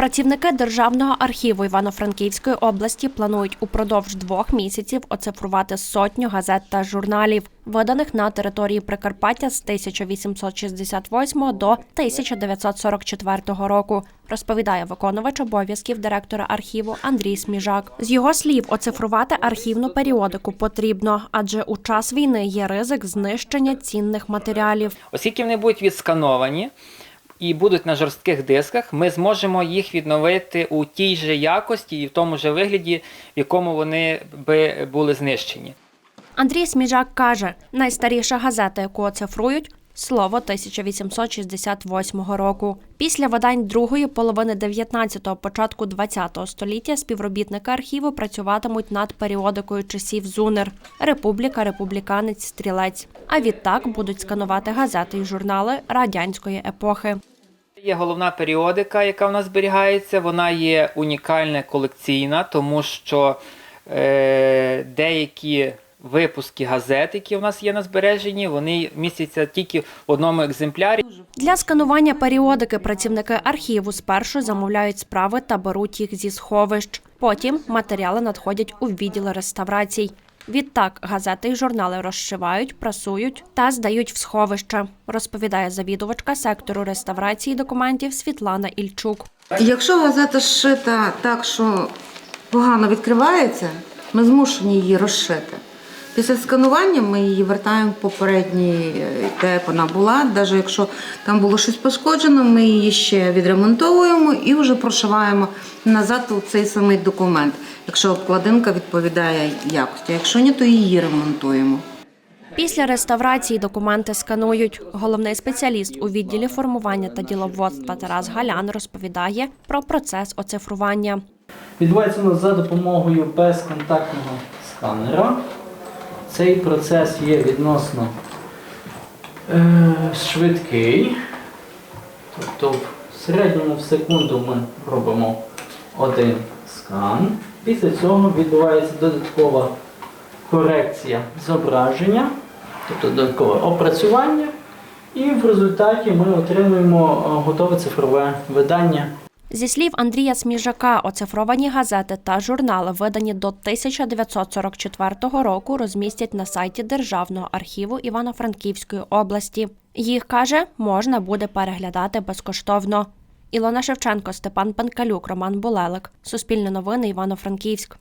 Працівники Державного архіву Івано-Франківської області планують упродовж двох місяців оцифрувати сотню газет та журналів, виданих на території Прикарпаття з 1868 до 1944 року, розповідає виконувач обов'язків директора архіву Андрій Сміжак. З його слів, оцифрувати архівну періодику потрібно, адже у час війни є ризик знищення цінних матеріалів. Оскільки вони будуть відскановані і будуть на жорстких дисках, ми зможемо їх відновити у тій же якості і в тому же вигляді, в якому вони би були знищені. Андрій Сміжак каже, найстаріша газета, яку оцифрують, слово 1868 року. Після видань другої половини 19-го, початку 20-го століття співробітники архіву працюватимуть над періодикою часів ЗУНЕР Републіка, Републіканець, Стрілець. А відтак будуть сканувати газети і журнали радянської епохи. Є головна періодика, яка в нас зберігається. Вона є унікальна колекційна, тому що е, деякі випуски газет, які в нас є на збереженні, вони містяться тільки в одному екземплярі. Для сканування періодики працівники архіву спершу замовляють справи та беруть їх зі сховищ. Потім матеріали надходять у відділ реставрацій. Відтак газети й журнали розшивають, прасують та здають в сховище, розповідає завідувачка сектору реставрації документів Світлана Ільчук. Якщо газета зшита так, що погано відкривається, ми змушені її розшити. Після сканування ми її вертаємо в попередній, е, де вона була. Навіть якщо там було щось пошкоджено, ми її ще відремонтовуємо і вже прошиваємо назад у цей самий документ, якщо обкладинка відповідає якості. Якщо ні, то її ремонтуємо. Після реставрації документи сканують. Головний спеціаліст у відділі формування та діловодства Тарас Галян розповідає про процес оцифрування. Відбувається у нас за допомогою безконтактного сканера. Цей процес є відносно е, швидкий. Тобто в середньому в секунду ми робимо один скан. Після цього відбувається додаткова корекція зображення, тобто додаткове опрацювання. І в результаті ми отримуємо е, готове цифрове видання Зі слів Андрія Сміжака, оцифровані газети та журнали, видані до 1944 року, розмістять на сайті Державного архіву Івано-Франківської області. Їх каже, можна буде переглядати безкоштовно. Ілона Шевченко, Степан Панкалюк, Роман Булелик. Суспільне новини Івано-Франківськ.